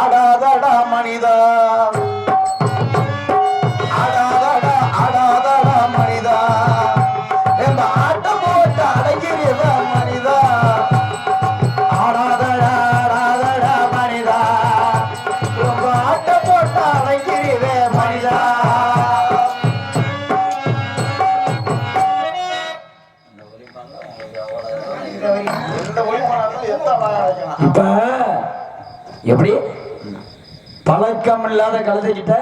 ஆடாதடா மனிதா. பழக்கம் இல்லாத கழுதைகிட்ட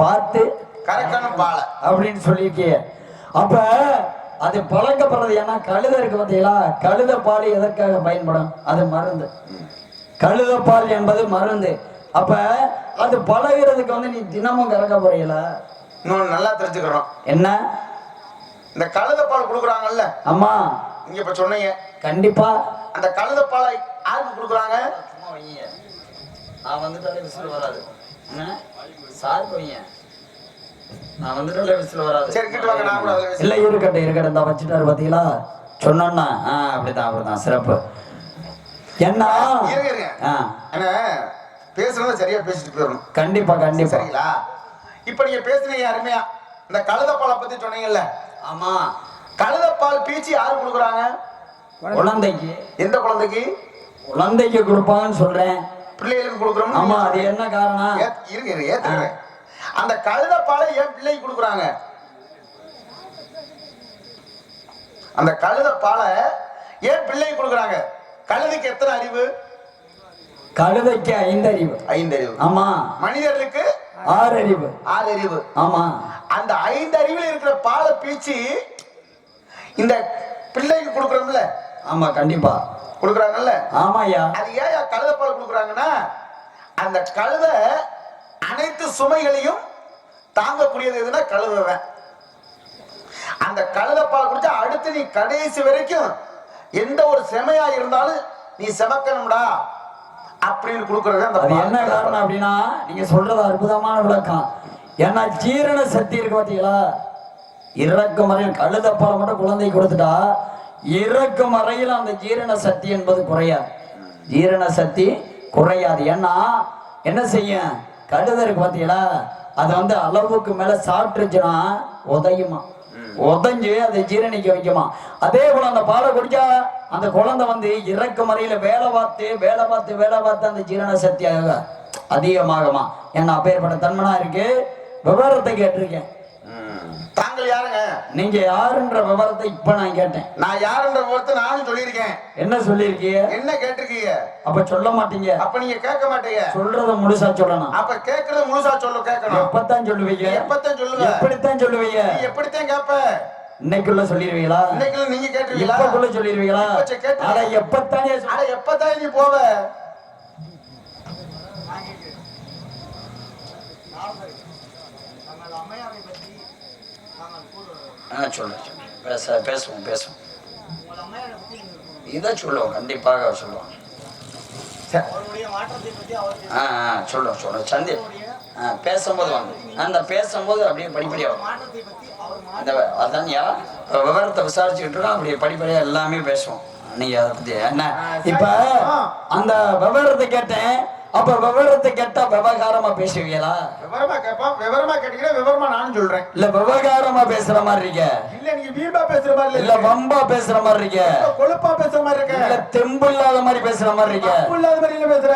பார்த்து கரெக்டான பாலை. அப்படின்னு சொல்லியிருக்கிய அப்ப அது பழக்கப்படுறது ஏன்னா கழுதை இருக்கு பார்த்தீங்களா? கழுத பால் எதற்காக பயன்படும்? அது மருந்து. கழுத பால் என்பது மருந்து. அப்ப அது பழகிறதுக்கு வந்து நீ தினமும் கறக்க போறீங்கள? இன்னொன்னு நல்லா தெரிஞ்சுக்கிறோம் என்ன? இந்த கழுத பால் கொடுக்குறாங்கல்ல? அம்மா நீங்க இப்ப சொன்னீங்க. கண்டிப்பா. அந்த கழுத பாலை யாருக்கு கொடுக்குறாங்க? நான் வந்துட்டாலே விசில் வராது. சார் பையன் நான் வந்துட்டாலே விசில் வராது. சரி கிட்ட வாங்க நான் கூட இல்ல இருக்கட்டும் இருக்கட்டும் இந்த வச்சுட்டாரு பாத்தீங்களா? சொன்னோன்னா ஆ அப்படிதான் அப்படிதான் சிறப்பு. என்ன? இருங்க இருங்க. ஆ. அண்ணா பேசுறத சரியா பேசிட்டு போயிடணும். கண்டிப்பா கண்டிப்பா. சரிங்களா? இப்ப நீங்க பேசுனீங்க அருமையா. இந்த கழுத பாலை பத்தி சொன்னீங்கல்ல. ஆமா. கழுத பால் பீச்சி யாரு கொடுக்குறாங்க? குழந்தைக்கு. எந்த குழந்தைக்கு? குழந்தைக்கு கொடுப்பாங்கன்னு சொல்றேன். பிள்ளைகளுக்கு கொடுக்குறோம் ஆமா அது என்ன காரணம்? இருங்க இருங்க ஏத்துக்கிறேன் அந்த கழுத பாலை ஏன் பிள்ளைக்கு கொடுக்குறாங்க? அந்த கழுத பாலை ஏன் பிள்ளைக்கு கொடுக்குறாங்க? கழுதைக்கு எத்தனை அறிவு? கழுதைக்கு ஐந்து அறிவு. ஐந்து அறிவு. ஆமா. மனிதர்களுக்கு ஆறு அறிவு. ஆறு அறிவு. ஆமா. அந்த ஐந்து அறிவில் இருக்கிற பாலை பீச்சி இந்த பிள்ளைக்கு கொடுக்குறோம்ல. ஆமா கண்டிப்பா. கொடுக்குறாங்கல்ல? ஆமா ஐயா அது ஏன் கழுத பால் கொடுக்குறாங்கன்னா அந்த கழுத அனைத்து சுமைகளையும் தாங்கக்கூடியது எதுனா கழுதவன் அந்த கழுத பால் குடிச்சா அடுத்து நீ கடைசி வரைக்கும் எந்த ஒரு செமையா இருந்தாலும் நீ செமக்கணும்டா அப்படின்னு கொடுக்கறது அந்த. என்ன காரணம் அப்படின்னா நீங்க சொல்றது அற்புதமான விளக்கம். ஏன்னா ஜீரண சக்தி இருக்கு பாத்தீங்களா? இறக்கும் வரையில் கழுத பாலை மட்டும் குழந்தை கொடுத்துட்டா இறக்கும் வரையில் அந்த ஜீரண சக்தி என்பது குறையாது. ஜீரண சக்தி குறையாது. ஏன்னா என்ன செய்யும்? கடுதருக்கு பார்த்தீங்களா அதை அது வந்து அளவுக்கு மேல சாப்பிட்டுருச்சுன்னா உதையுமா? உதஞ்சு அதை ஜீரணிக்க வைக்குமா? அதே போல அந்த பாலை குடிச்சா அந்த குழந்தை வந்து இறக்கு முறையில வேலை பார்த்து வேலை பார்த்து வேலை பார்த்து அந்த ஜீரண சக்தியாக அதிகமாகுமா? ஏன்னா அப்பேற்பட்ட தன்மனா இருக்கு. விவரத்தை கேட்டிருக்கேன். தாங்கள் யாருங்க? நீங்க யாருன்ற விவரத்தை இப்ப நான் கேட்டேன். நான் யாருன்ற ஒருத்தர் நானும் சொல்லியிருக்கேன். என்ன சொல்லியிருக்கீங்க? என்ன கேட்டிருக்கீங்க? அப்ப சொல்ல மாட்டீங்க. அப்ப நீங்க கேட்க மாட்டீங்க. சொல்றத முழுசா சொல்லணும். அப்ப கேட்கறது முழுசா சொல்ல கேட்கணும். எப்பத்தான் சொல்லுவீங்க? எப்பத்தான் சொல்லுவ? எப்படித்தான் சொல்லுவீங்க? எப்படித்தான் கேட்ப? இன்னைக்குள்ள சொல்லிடுவீங்களா இன்னைக்கு நீங்க கேட்டுருவீங்களா? இப்பக்குள்ள சொல்லிடுவீங்களா. அட எப்பத்தானே அட எப்பதான் நீ போவ? ஆ சொல்லு சொல்லு பேச பேசுவோம் பேசுவோம். இதை சொல்லுவோம் கண்டிப்பாக சொல்லுவோம். ஆ ஆ சொல்லுவோம் சொல்லுவோம். சந்தி ஆ பேசும்போது வாங்க. அந்த பேசும்போது அப்படியே படிப்படியாக அந்த அதான்யா விவரத்தை விசாரிச்சுக்கிட்டு இருக்கோம் அப்படியே படிப்படியாக எல்லாமே பேசுவோம். நீங்க அதை பத்தி என்ன? இப்ப அந்த விவரத்தை கேட்டேன். அப்ப விவரத்தை கேட்டா விவகாரமா பேசுவீங்களா? விவரமா கேட்பான் விவரமா கேட்டீங்கன்னா விவரமா நானும் சொல்றேன். இல்ல விவகாரமா பேசுற மாதிரி இருக்க. இல்ல நீங்க வீம்பா பேசுற மாதிரி இல்ல. இல்ல வம்பா பேசுற மாதிரி இருக்க. இல்ல கொழுப்பா பேசுற மாதிரி இல்ல இருக்க தெம்பு இல்லாத மாதிரி பேசுற மாதிரி இருக்க. இல்லாத மாதிரி இல்ல பேசுற.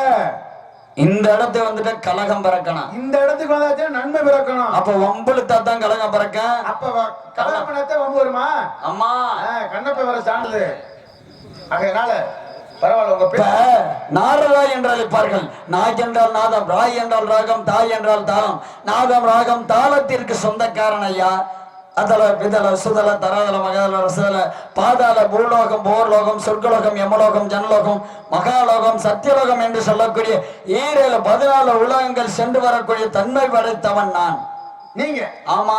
இந்த இடத்தை வந்துட்டு கலகம் பறக்கணும். இந்த இடத்துக்கு வந்தாச்சுன்னா நன்மை பிறக்கணும். அப்ப வம்புழுத்தா தான் கலகம் பறக்க? அப்ப பண்ணாத்தே வம்பு வருமா? அம்மா கண்ணப்ப வர சான்றது ஆகையனால நாரராய் என்று அழைப்பார்கள் நாய் என்றால் நாதம் ராய் என்றால் ராகம் தாய் என்றால் தாளம். நாதம் ராகம் தாளத்திற்கு சொந்தக்காரன் ஐயா. அதல விதல சுதல தராதல மகதல ரசதல பாதாள பூலோகம் போர்லோகம் சொர்க்கலோகம் யமலோகம் ஜனலோகம் மகாலோகம் சத்தியலோகம் என்று சொல்லக்கூடிய ஈரேழு பதினாலு உலகங்கள் சென்று வரக்கூடிய தன்மை படைத்தவன் நான். நீங்க. ஆமா.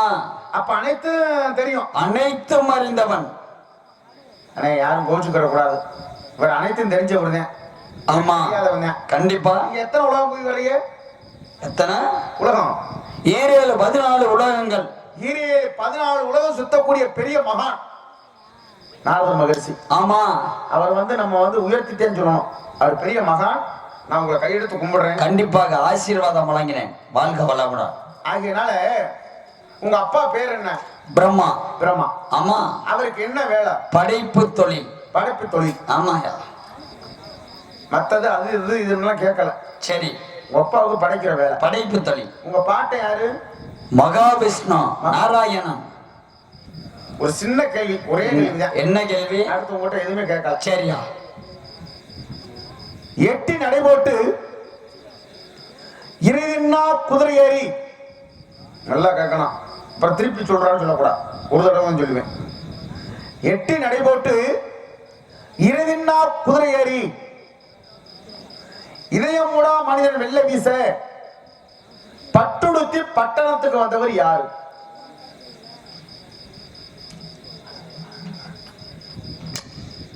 அப்ப அனைத்தும் தெரியும். அனைத்தும் அறிந்தவன். அண்ணே யாரும் கோச்சுக்கிற கூடாது. இவர் அனைத்தும் தெரிஞ்சவர் தான் ஆமா. கண்டிப்பா. எத்தனை உலகம் போய் வரீங்க எத்தனை? உலகம். ஈரேழு பதினாலு உலகங்கள். ஈரே பதினாலு உலகம் சுத்தக்கூடிய பெரிய மகான். நாரத மகர்ஷி. ஆமா. அவர் வந்து நம்ம வந்து உயர்த்திட்டேன்னு சொல்லணும். அவர் பெரிய மகான். நான் உங்களை கையெடுத்து கும்பிடுறேன். கண்டிப்பாக ஆசீர்வாதம் வழங்கினேன். வாழ்க வளமுடன். ஆகையினால உங்க அப்பா பேர் என்ன? பிரம்மா. பிரம்மா. ஆமா. அவருக்கு என்ன வேலை? படைப்பு தொழில். படைப்பு தொழில். ஆமாயா மத்தது அது இது இதுன்னெல்லாம் கேட்கல சரி. உங்க அப்பாவுக்கு படைக்கிற வேலை. படைப்பு தொழில். உங்க பாட்டை யாரு? மகாவிஷ்ணு நாராயணன். ஒரு சின்ன கேள்வி ஒரே கேள்விதான் என்ன கேள்வி? அடுத்து உங்ககிட்ட எதுவுமே கேட்கல. சரியா. எட்டி நடைபோட்டு இறைதின்னா குதிரை ஏறி. நல்லா கேட்கணும். அப்புறம் திருப்பி சொல்றான்னு சொல்லக்கூடாது. ஒரு தடவை சொல்லுவேன். எட்டி நடைபோட்டு இறைதின்னா குதிரை ஏறி இதயமூடா மனிதன் வெள்ள வீச பட்டுடுத்தி பட்டணத்துக்கு வந்தவர் யாரு?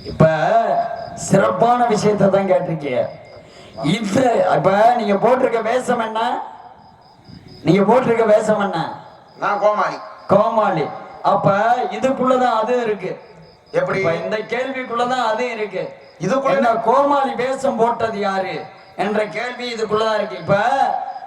இப்ப சிறப்பான விஷயத்தை தான் கேட்டிருக்கீங்க. இந்த இப்ப நீங்க போட்டிருக்க வேஷம் என்ன? நீங்க போட்டிருக்க வேஷம் என்ன? நான் கோமாளி. கோமாளி. அப்ப இதுக்குள்ளதான் அது இருக்கு. எப்படி? இந்த கேள்விக்குள்ளதான் அது இருக்கு. இதுக்குள்ள கோமாளி வேஷம் போட்டது யாரு? என்ற கேள்வி இதுக்குள்ளதான் இருக்கு. இப்ப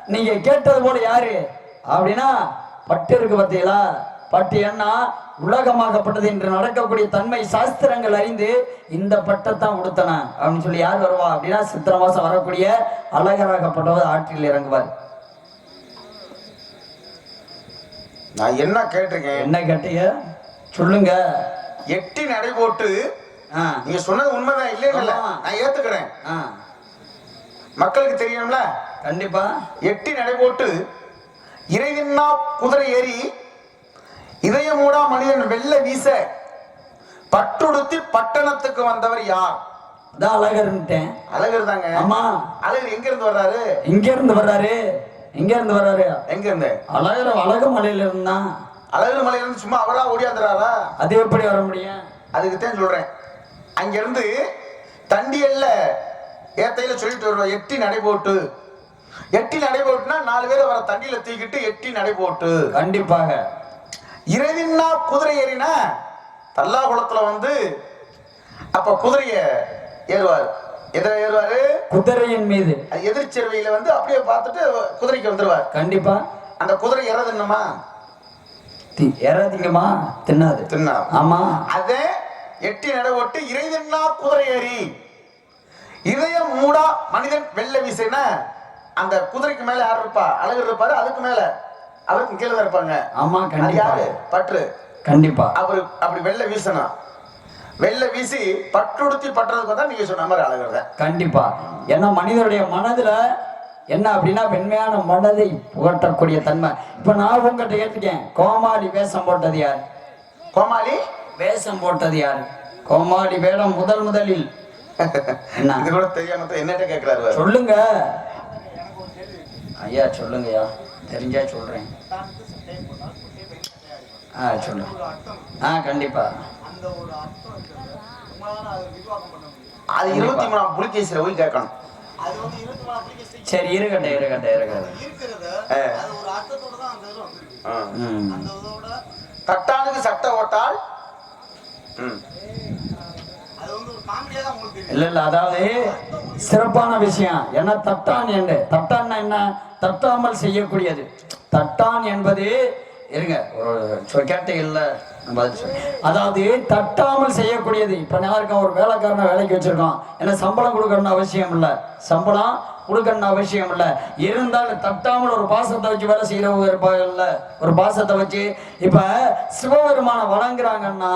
நீங்க கேட்டது போல யாரு? அப்படின்னா பட்டு இருக்கு பார்த்தீங்களா? பட்டு என்ன? உலகமாகப்பட்டது என்று நடக்கக்கூடிய தன்மை சாஸ்திரங்கள் அறிந்து இந்த பட்டத்தான் உடுத்தன. அப்படின்னு சொல்லி யார் வருவா? அப்படின்னா சித்திர மாசம் வரக்கூடிய அழகராகப்பட்டவர் ஆற்றில் இறங்குவார். நான் என்ன கேட்டிருக்கேன்? என்ன கேட்டீங்க? சொல்லுங்க. எட்டி நடைபோட்டு ஆ, நீங்க சொன்னது உண்மைதான் இல்லைன்னு ஆமா. நான் ஏத்துக்கிறேன். மக்களுக்கு தெரியணும்ல கண்டிப்பா. எட்டி நடைபோட்டு இறைதின்னா குதிரை ஏறி இதயமூடா மனிதன் வெள்ள வீச பட்டுடுத்தி பட்டணத்துக்கு வந்தவர் யார்? அதான் அழகர்ன்ட்டேன். அழகர் தாங்க. ஆமா. அழகர் எங்க இருந்து வர்றாரு? எங்க இருந்து வர்றாரு? எங்க இருந்து வர்றாரு? எங்க இருந்து அழகர் அழகு மலையில இருந்தா அழகர் மலையில இருந்து சும்மா அவரா ஓடியாந்துறாரா? அது எப்படி வர முடியும்? அதுக்கு தான் சொல்றேன். அங்க இருந்து தண்டியல்ல ஏத்தையில சொல்லிட்டு வருவா எட்டி நடைபோட்டு. எட்டி நடைபோட்டுனா நாலு பேரை வர தண்டியில தூக்கிட்டு எட்டி நடைபோட்டு. கண்டிப்பாக. இரவின்னா குதிரை ஏறினா தல்லாகுளத்துல வந்து அப்ப குதிரைய ஏறுவார். எதிர ஏறுவாரு? குதிரையின் மீது. எதிர்ச்செருவையில வந்து அப்படியே பார்த்துட்டு குதிரைக்கு வந்துருவார். கண்டிப்பா. அந்த குதிரை இறதுன்னுமா தி- ஏறாதீங்கம்மா. தின்னாது. தின்னா ஆமா. அதே எட்டி நடவட்டு இறைதன்னா குதிரை ஏறி இதயம் மூடா மனிதன் வெள்ள வீசினா அந்த குதிரைக்கு மேல யார் இருப்பா? அழகர் இருப்பாரு அதுக்கு மேல அவருக்கு கீழே இருப்பாங்க. ஆமா யாரு? பற்று. கண்டிப்பா. அவரு அப்படி வெள்ள வீசணும் வெள்ள வீசி பட்டுடுத்தி பட்டுறதுக்கு தான் நீங்க சொன்ன மாதிரி அழகர் தான். கண்டிப்பா. ஏன்னா மனிதனுடைய மனதுல என்ன அப்படின்னா வெண்மையான மனதை புகட்டக்கூடிய தன்மை. இப்ப நான் உங்ககிட்ட கேட்டுக்கேன் கோமாளி வேஷம் போட்டது யார்? கோமாளி? வேஷம் போட்டது யார்? கோமாளி வேடம் முதல் முதலில். சொல்லுங்க. ஐயா சொல்லுங்கய்யா. தெரிஞ்சா சொல்றேன். ஆ சொல்லு. ஆ கண்டிப்பா. அது இருபத்தி மூணாம் புலிகேசியில போய் கேட்கணும். சரி ஆ. ஆ. ம் தட்டானுக்கு சட்டை ஓட்டால். இல்ல இல்ல அதாவது சிறப்பான விஷயம் ஏன்னா தட்டான் என்று தட்டான்னா என்ன தட்டாமல் செய்யக்கூடியது தட்டான் என்பது இருங்க ஒரு பதில் சொல்றேன். அதாவது தட்டாமல் செய்யக்கூடியது? இப்ப நான் இருக்கேன் ஒரு வேலைக்காரனை வேலைக்கு வச்சிருக்கான். ஏன்னா சம்பளம் கொடுக்கணும்னு அவசியம் இல்ல. சம்பளம் கொடுக்கணும்னு அவசியம் இல்ல. இருந்தாலும் தட்டாமல் ஒரு பாசத்தை வச்சு வேலை செய்யறவங்க இருப்பாங்கல்ல ஒரு பாசத்தை வச்சு இப்ப சிவபெருமான வணங்குறாங்கன்னா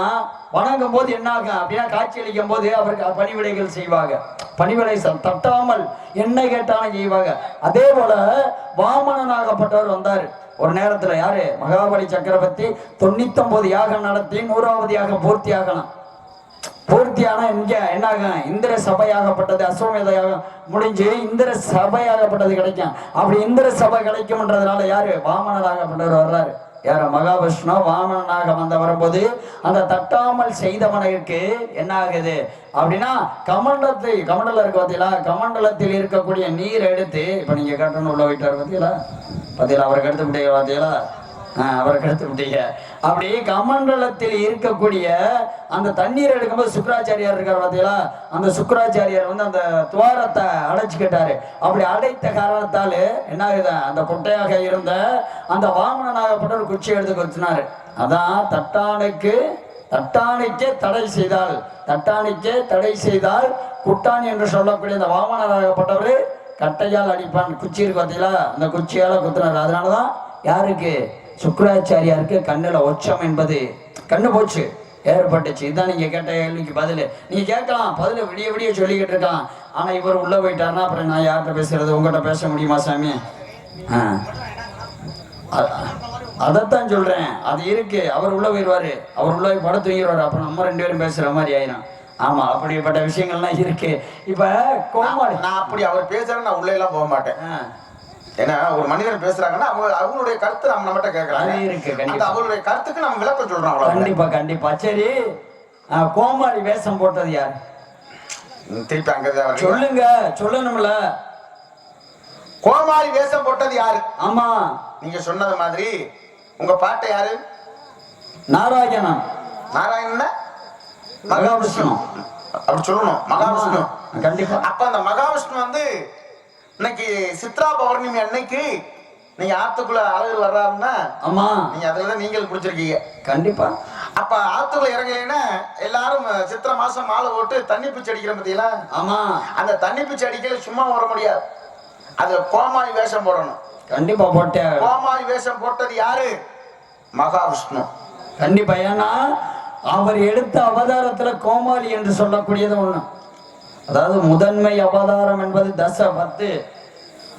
வணங்கும் போது என்ன ஆகும்? அப்படின்னா காட்சி அளிக்கும் போது அவருக்கு பணிவிடைகள் செய்வாங்க. பணிவிடை ச- தட்டாமல் என்ன கேட்டாலும் செய்வாங்க. அதே போல வாமனனாகப்பட்டவர் வந்தாரு. ஒரு நேரத்தில் யாரு? மகாபலி சக்கரவர்த்தி தொண்ணூத்தொன்பது யாகம் நடத்தி நூறாவது யாகம் பூர்த்தி ஆகணும் பூர்த்தியான இங்க என்ன ஆகும் இந்திர சபையாகப்பட்டது அஸ்வமேத யாகம் முடிஞ்சு இந்திர சபையாகப்பட்டது கிடைக்கும். அப்படி இந்திர சபை கிடைக்கும்ன்றதுனால யாரு? வாமனராகப்பட்டவர் வர்றாரு. யார? மகாவிஷ்ணு வாமனனாக வந்த வரும்போது அந்த தட்டாமல் செய்தவனுக்கு என்ன ஆகுது அப்படின்னா கமண்டத்தை கமண்டலம் இருக்கு பார்த்தீங்களா கமண்டலத்தில் இருக்கக்கூடிய நீர் எடுத்து இப்ப நீங்க கட்டணும் உள்ள போயிட்டாரு பார்த்தீங்களா பார்த்தீங்களா அவருக்கு கடுத்து விட்டீங்க பார்த்தீங்களா அவரை கடுத்து விட்டீங்க அப்படி கமண்டலத்தில் இருக்கக்கூடிய அந்த தண்ணீர் எடுக்கும்போது சுக்கராச்சாரியார் இருக்கார் பார்த்தீங்களா அந்த சுக்கராச்சாரியார் வந்து அந்த துவாரத்தை அடைச்சிக்கிட்டாரு. அப்படி அடைத்த காரணத்தால் என்ன ஆகுது அந்த குட்டையாக இருந்த அந்த வாமனனாகப்பட்ட குச்சி எடுத்து குத்தினாரு அதான் தட்டானுக்கு தட்டானுக்கே தடை செய்தால் தட்டானுக்கே தடை செய்தால் குட்டான் என்று சொல்லக்கூடிய அந்த வாமனராகப்பட்டவர் கட்டையால் அடிப்பான் குச்சி இருக்கு பார்த்தீங்களா? அந்த குச்சியால் குத்துனார் அதனால தான் யாருக்கு? சுக்கராச்சாரியாருக்கு கண்ணில் ஒச்சம் என்பது கண்ணு போச்சு ஏற்பட்டுச்சு. இதான் நீங்கள் கேட்ட கேள்விக்கு பதில். நீங்கள் கேட்கலாம் பதில் விடிய விடிய சொல்லிக்கிட்டு இருக்கலாம் ஆனால் இவர் உள்ளே போயிட்டாருன்னா அப்புறம் நான் யார்கிட்ட பேசுறது? உங்கள்கிட்ட பேச முடியுமா சாமி? ஆ. அதைத்தான் சொல்கிறேன் அது இருக்குது அவர் உள்ளே போயிடுவார் அவர் உள்ளே போய் படம் தூங்கிடுவார் அப்புறம் நம்ம ரெண்டு பேரும் பேசுகிற மாதிரி ஆயிரும். ஆமா அப்படிப்பட்ட விஷயங்கள்லாம் இருக்கு. இப்ப கோமாளி நான் அப்படி அவர் பேசுறேன் நான் உள்ள எல்லாம் போக மாட்டேன். ஏன்னா ஒரு மனிதர் பேசுறாங்கன்னா அவங்க அவங்களுடைய கருத்து நம்ம நம்மகிட்ட கேட்கறாங்க. இருக்கு, அவங்களுடைய கருத்துக்கு நம்ம விளக்கம் சொல்றோம். கண்டிப்பா கண்டிப்பா. சரி கோமாளி வேஷம் போட்டது யார்? திருப்பி வரீங்க. சொல்லுங்க சொல்லணும்ல. கோமாளி வேஷம் போட்டது யாரு? ஆமா. நீங்க சொன்னது மாதிரி உங்க பாட்டை யாரு? நாராயணன். நாராயணன் மகாவிஷ்ணு. அப்படி சொல்லணும். மகாவிஷ்ணு. கண்டிப்பா. அப்ப அந்த மகாவிஷ்ணு வந்து இன்னைக்கு சித்ரா பௌர்ணமி அன்னைக்கு நீங்க ஆத்துக்குள்ள அழகு வர்றாருன்னா ஆமா. நீங்க அதுலதான் நீங்கள் குடிச்சிருக்கீங்க. கண்டிப்பா. அப்ப ஆத்துக்குள்ள இறங்கலைன்னா எல்லாரும் சித்திரை மாசம் மாலை போட்டு தண்ணி பிச்சை அடிக்கிற பத்தியெல்லாம் ஆமா. அந்த தண்ணி பிச்சை அடிக்கல சும்மா வர முடியாது. அதுல கோமாளி வேஷம் போடணும். கண்டிப்பா போட்டேன். கோமாளி வேஷம் போட்டது யாரு? மகாவிஷ்ணு. கண்டிப்பா. ஏன்னா அவர் எடுத்த அவதாரத்துல கோமாளி என்று சொல்லக்கூடியது ஒண்ணு. அதாவது முதன்மை அவதாரம் என்பது தச பத்து.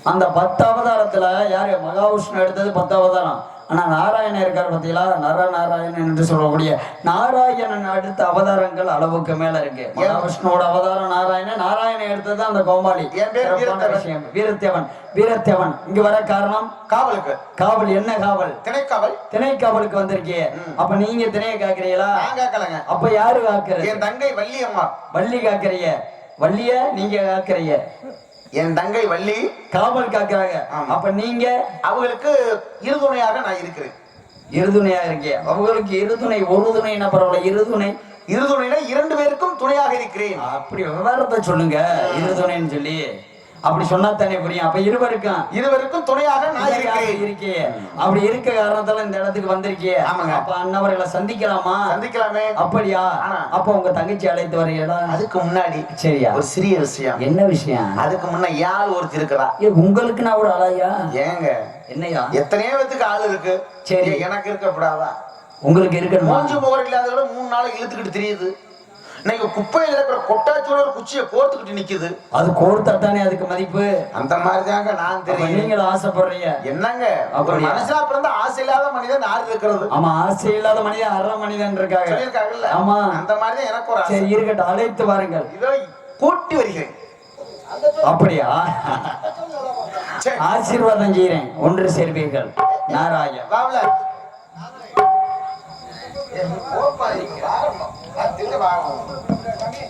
அந்த பத்து அவதாரத்துல யாரு? மகாவிஷ்ணு எடுத்தது பத்து அவதாரம். ஆனா நாராயணன் இருக்கார் பார்த்தீங்களா நர நாராயணன் என்று சொல்லக்கூடிய நாராயணன் அடுத்த அவதாரங்கள் அளவுக்கு மேல இருக்கு. மகாவிஷ்ணுவோட அவதாரம் நாராயணன் நாராயணன் எடுத்தது அந்த கோமாளி. விஷயம். வீரத்தேவன். வீரத்தேவன். இங்க வர காரணம்? காவலுக்கு. காவல். என்ன காவல்? திணைக்காவல். திணை காவலுக்கு வந்திருக்கியே அப்ப நீங்க திணைய காக்குறீங்களா? நான் கேட்கலங்க அப்ப யாரு காக்குறது? என் தங்கை வள்ளி அம்மா வள்ளி காக்குறீங்க. வள்ளிய நீங்க காக்குறீங்க. என் தங்கை வள்ளி. காவல் காக்குறாங்க. அப்ப நீங்க? அவங்களுக்கு இருதுணையாக நான் இருக்கிறேன். இருதுணையா இருக்கீங்க. அவங்களுக்கு இருதுணை ஒரு துணை என்ன பரவாயில்ல? இருதுணை இருதுணைனா இரண்டு பேருக்கும் துணையாக இருக்கிறேன். அப்படி விவரத்தை சொல்லுங்க. இருதுணைன்னு சொல்லி. அப்படி சொன்னா தானே புரியும். அப்ப இருவருக்கும் இருவருக்கும் துணையாக நான் இருக்கிறேன் இருக்கே. அப்படி இருக்க காரணத்தால இந்த இடத்துக்கு வந்திருக்கியே ஆமாங்க. அப்ப அண்ணவர்களை சந்திக்கலாமா? சந்திக்கலாமே. அப்படியா. அப்ப உங்க தங்கச்சி அழைத்து வரீங்களா அதுக்கு முன்னாடி சரியா. ஒரு சிறிய விஷயம். என்ன விஷயம்? அதுக்கு முன்ன யாழ் ஒருத்தி இருக்கிறா? ஏ உங்களுக்கு நான் ஒரு அழகா ஏங்க. என்னையா? எத்தனையோ பேத்துக்கு ஆள் இருக்கு. சரி. எனக்கு இருக்கப்படாதா உங்களுக்கு இருக்கணுமா? மூஞ்சி முகர் இல்லாதவள மூணு நாள் இழுத்துக்கிட்டு தெரியுது. இன்னைக்கு குப்பையில இருக்கிற கொட்டாச்சோட ஒரு குச்சியை கோர்த்துக்கிட்டு நிக்குது. அது கோர்த்தா தானே அதுக்கு மதிப்பு? அந்த மாதிரி தாங்க நான் தெரியும். நீங்களும் ஆசைப்படுறீங்க. என்னங்க? அப்படியா? மனுஷனா பிறந்த ஆசை இல்லாத மனிதன் யாரு இருக்கிறது? ஆமா ஆசை இல்லாத மனிதன் அற மனிதன் இருக்காங்க. சொல்லியிருக்காங்கல்ல? ஆமா. அந்த மாதிரி தான் எனக்கு ஒரு சரி இருக்கட்டும் அழைத்து வாருங்கள். இதோ கூட்டி வருகிறேன். அப்படியா? சரி, ஆசீர்வாதம் செய்கிறேன். ஒன்று சேர்வீர்கள். நாராயண். வாவுல. வாங்க.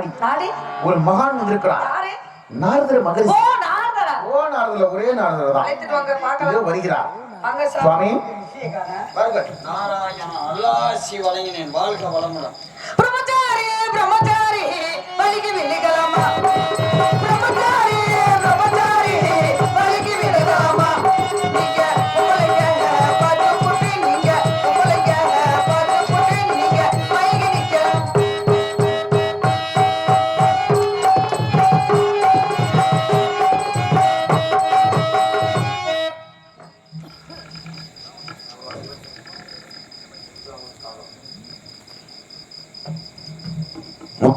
நாடி நாடி ஒரு மகான் வந்திருக்கிறார். யாரு? நாரதர் ஓ மகரிஷி நாரதரா? ஓ நாரதர் ஒரே நாரதர் தான். அழைத்துட்டு வாங்க பார்க்கலாம். வருகிறார். வாங்க சுவாமி. வாருங்கள். நாராயண அல்லாசி வழங்கினேன் வாழ்க வளமுடன். பிரம்மச்சாரி பிரம்மச்சாரி வலிக்கு வில்லிகளாமா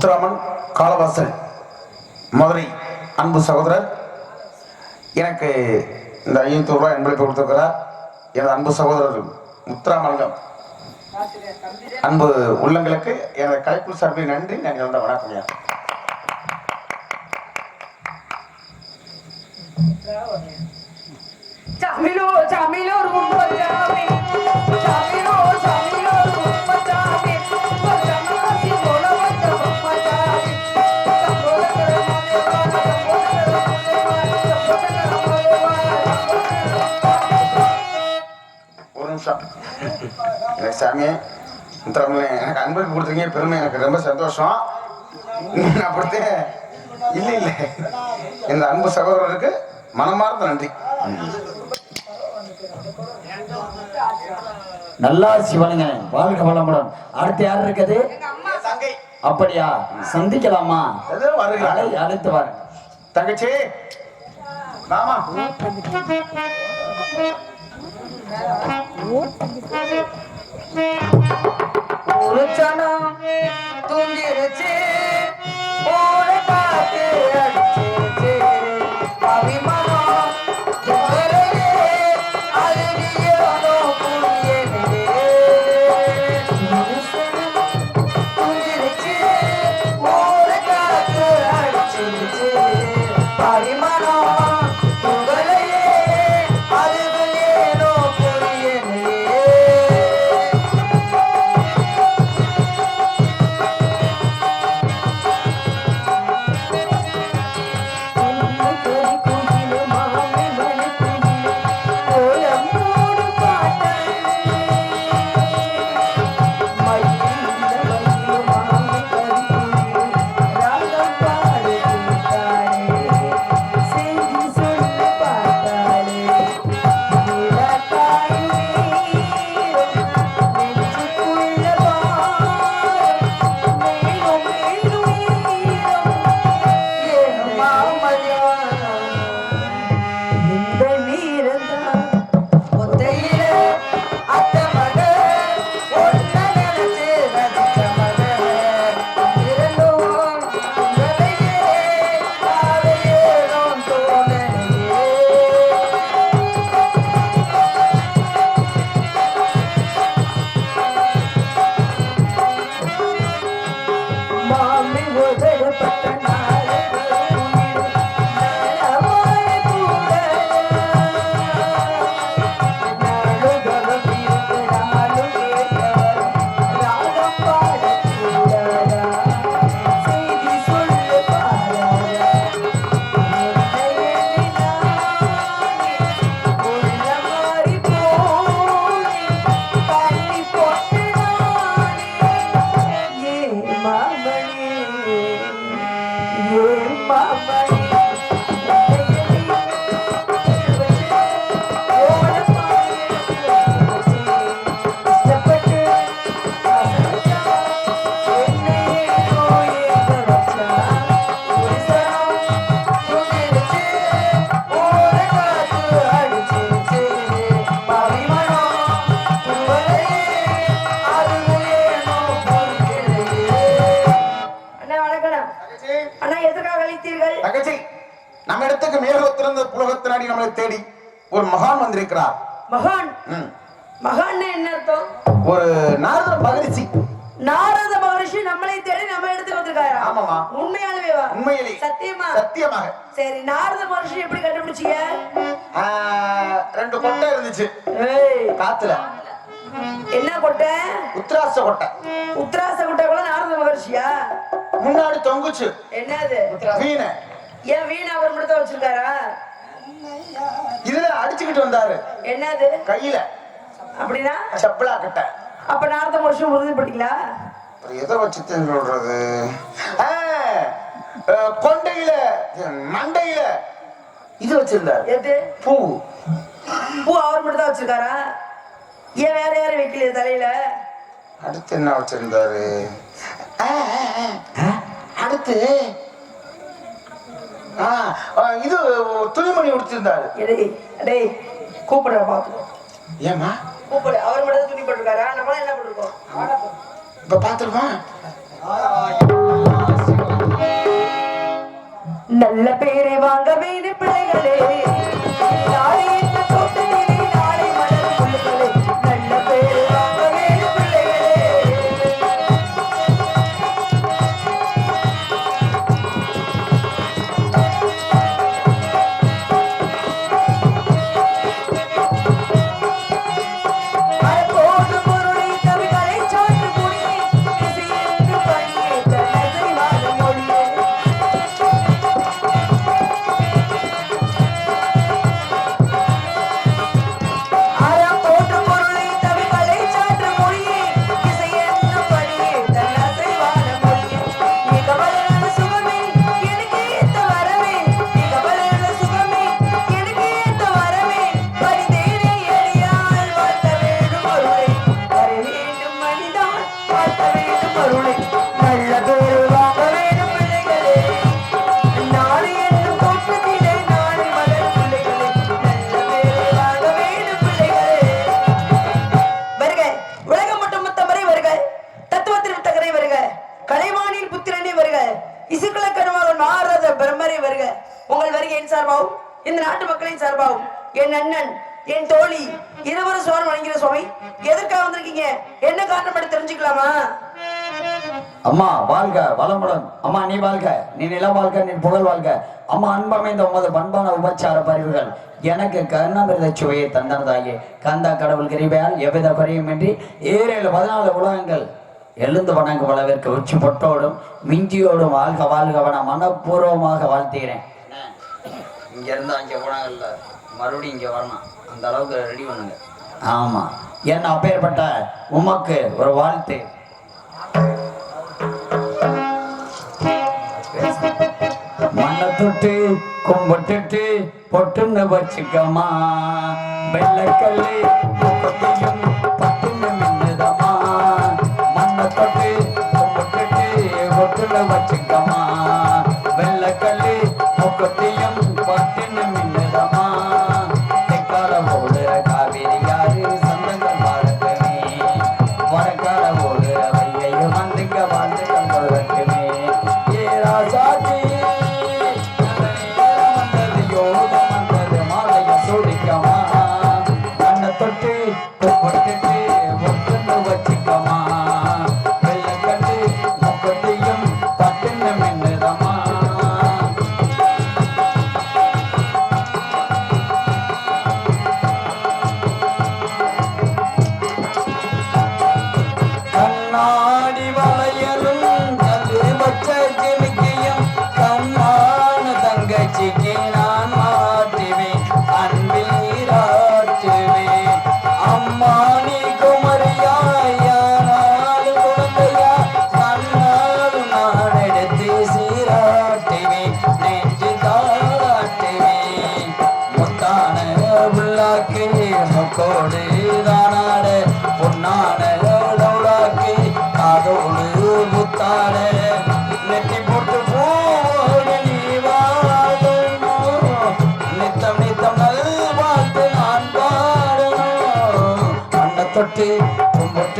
முத்துராமன் காலவாசல் மதுரை அன்பு சகோதரர் எனக்கு இந்த ஐநூற்றி ரூபாய் அன்பளிப்பு கொடுத்துருக்கிறார் எனது அன்பு சகோதரர் முத்துராமலிங்கம் அன்பு உள்ளங்களுக்கு எனது கலைப்பு சார்பில் நன்றி நான் வந்த வணக்கம் ஐயா. Chamilo, chamilo, rumbo. Chamilo, நிமிஷம் எனக்கு சாமி முத்துராமலிங்கம் எனக்கு அன்பளிப்பு கொடுத்தீங்க. பெருமை எனக்கு ரொம்ப சந்தோஷம். நான் அப்படித்தே இல்லை இல்லை. இந்த அன்பு சகோதரருக்கு மனமார்ந்த நன்றி. நல்லாசி வழங்கினேன் வாழ்க வளமுடன். அடுத்து யார் இருக்குது? அப்படியா? சந்திக்கலாமா? அழைத்து வர. தங்கச்சி மாமா ஒரு சனம் தூங்கிருச்சு ஒரு காத்து இடத்துக்கு மேலத்திலிருந்து புலகத்தினாடி நம்மளை தேடி ஒரு மகான் வந்திருக்கிறார். மகான். மகான் என்ன அர்த்தம்? ஒரு நாரதர் மகிழ்ச்சி நாரத மகரிஷி நம்மளை தேடி நம்ம இடத்துக்கு வந்திருக்காரா? ஆமாமா. உண்மையாலுமே வா. உண்மையிலே. சத்தியமா? சத்தியமாக. சரி நாரத மகரிஷி எப்படி கண்டுபிடிச்சீங்க? ரெண்டு கொட்டை இருந்துச்சு. ஏய். காத்துல. என்ன கொட்டை? உத்திராச கொட்டை. உத்தராச கொட்டை கூட நாரத மகர்ஷியா? முன்னாடி தொங்குச்சு. என்னது? வீணை. ஏன் வீணா அவர் மட்டும் தான் வச்சிருக்காரா? இதுல அடிச்சுக்கிட்டு வந்தாரு. என்னது? கையில. அப்படின்னா? செப்பலா கட்டை அப்ப நாரத மகர்ஷி உறுதிப்பட்டீங்களா எதை வச்சு சொல்றது கொண்டையில மண்டையில இது வச்சிருந்தாரு. எது? பூ. பூ அவர் மட்டும் தான் வச்சிருக்காரா? ஏன் வேற யாரும் வைக்கலையே தலையில? அடுத்து என்ன வச்சிருந்தாரு. அடுத்து இது துணிமணி உடுத்திருந்தாரு. டேய் கூப்பிடுற பாத்து ஏமா கூப்பிடு அவர் மட்டும் துணி போட்டிருக்காரா? நம்மளாம் என்ன பண்ணிருக்கோம் இப்ப பாத்துருமா? நல்ல பேரை வாங்க வேறு பிள்ளைகளே. இந்த நாட்டு மக்களின் சார்பாகவும் என் அண்ணன் என் தோழி இருவரும் சோழன் வணங்கிற சுவாமி எதற்காக வந்திருக்கீங்க? என்ன காரணம் படி தெரிஞ்சுக்கலாமா? அம்மா வாழ்க வளமுடன். அம்மா நீ வாழ்க. நீ நில வாழ்க நீ புகழ் வாழ்க. அம்மா அன்பமைந்த உமது பண்பான உபச்சார பரிவுகள் எனக்கு கர்ணமிருத சுவையை தந்தனதாகி கந்தா கடவுள் கிரிபையால் எவ்வித குறையுமின்றி ஏழேழு பதினாலு உலகங்கள் எழுந்து வணங்கு வளவிற்கு உச்சி பொட்டோடும் மிஞ்சியோடும் வாழ்க வாழ்கவன மனப்பூர்வமாக வாழ்த்துகிறேன். இங்க இருந்து அங்கே போனாங்கல்ல மறுபடியும் இங்கே வரணும். அந்த அளவுக்கு ரெடி பண்ணுங்க. ஆமா. ஏன்னா அப்பேற்பட்ட உமக்கு ஒரு வாழ்த்து. மண்ணை தொட்டு கும்பிட்டுட்டு பொட்டுன்னு வச்சுக்கமா. வெள்ளக்கல்லு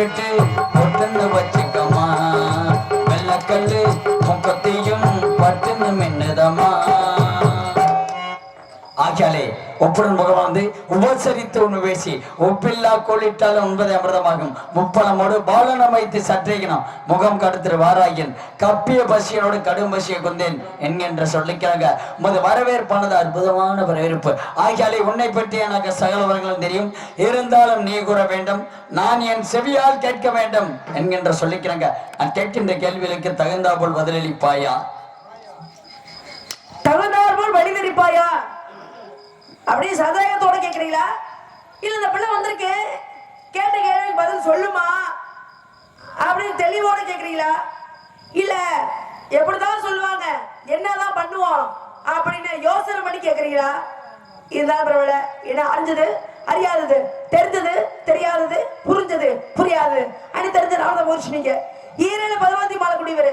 கும்பிட்டுட்டு ஒப்புடன் முகம் வந்து உபசரித்து உண்ணு பேசி உப்பில்லா கோலிட்டாலும் உண்பது அமிர்தமாகும். முப்பணமோடு பாலனம் வைத்து சற்றேகினம் முகம் கடுத்துரு வாராயின் கப்பிய பசியனோடு கடும் பசியை கொண்டேன் என்கின்ற சொல்லிக்கிறாங்க உமது வரவேற்பானது அற்புதமான வரவேற்பு. ஆகியாலே உன்னை பற்றி எனக்கு சகலவர்களும் தெரியும். இருந்தாலும் நீ கூற வேண்டும். நான் என் செவியால் கேட்க வேண்டும் என்கின்ற சொல்லிக்கிறாங்க நான் கேட்கின்ற கேள்விகளுக்கு தகுந்தாபோல் பதிலளிப்பாயா? தகுந்தாபோல் பதிலளிப்பாயா? அப்படியே சந்தேகத்தோட கேக்குறீங்களா? இல்ல இந்த பிள்ளை வந்திருக்கு. கேட்ட கேள்விக்கு பதில் சொல்லுமா? அப்படின்னு தெளிவோட கேக்குறீங்களா? இல்ல எப்படிதான் சொல்லுவாங்க? என்னதான் பண்ணுவோம்? அப்படின்னு யோசனை பண்ணி கேக்குறீங்களா? இதுதான் பரவாயில்ல என்ன அறிஞ்சது அறியாதது தெரிஞ்சது தெரியாதது புரிஞ்சது புரியாது. அனி தெரிஞ்ச நாளத முடிச்சுனீங்க ஈரேழு பகவதி மாலை குடிவர்.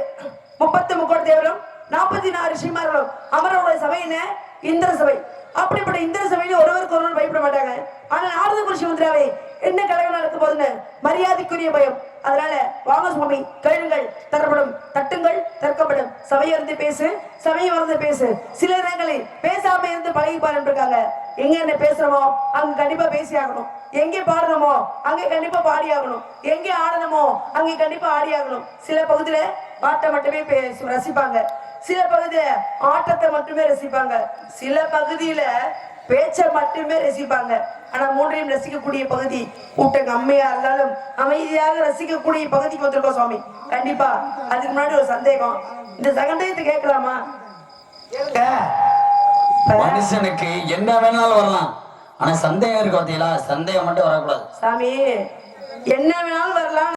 முப்பத்து முக்கோட தேவரும் நாற்பத்தி நாலு ஸ்ரீமார்களும் அமரோட சபை என்ன? இந்திர சபை. அப்படிப்பட்ட இந்திர சபையில ஒருவருக்கு ஒருவர் பயப்பட மாட்டாங்க. ஆனா நாரத புருஷி மந்திராவே என்ன கழகம் நடக்க போகுதுன்னு மரியாதைக்குரிய பயம். அதனால வாங்க சுவாமி கேளுங்கள் தரப்படும் தட்டுங்கள் தற்கப்படும் சபையை இருந்து பேசு சபையை வந்து பேசு. சில நேரங்களில் பேசாம இருந்து பழகி பாருன்னு இருக்காங்க எங்க என்ன பேசுறோமோ அங்க கண்டிப்பா பேசி ஆகணும். எங்க பாடுறோமோ அங்க கண்டிப்பா பாடி ஆகணும். எங்க ஆடணுமோ அங்க கண்டிப்பா ஆடி ஆகணும். சில பகுதியில பாட்டை மட்டுமே ரசிப்பாங்க. சில பகுதியில ஆட்டத்தை மட்டுமே ரசிப்பாங்க. சில பகுதியில பேச்சை மட்டுமே ரசிப்பாங்க. ஆனா மூன்றையும் ரசிக்கக்கூடிய பகுதி கூட்டம் கம்மியா இருந்தாலும் அமைதியாக ரசிக்கக்கூடிய பகுதிக்கு வந்திருக்கோம் சுவாமி. கண்டிப்பா. அதுக்கு முன்னாடி ஒரு சந்தேகம். இந்த சந்தேகத்தை கேட்கலாமா? மனுஷனுக்கு என்ன வேணாலும் வரலாம். ஆனா சந்தேகம் இருக்கு பாத்தீங்களா? சந்தேகம் மட்டும் வரக்கூடாது. சாமி என்ன வேணாலும் வரலாம்.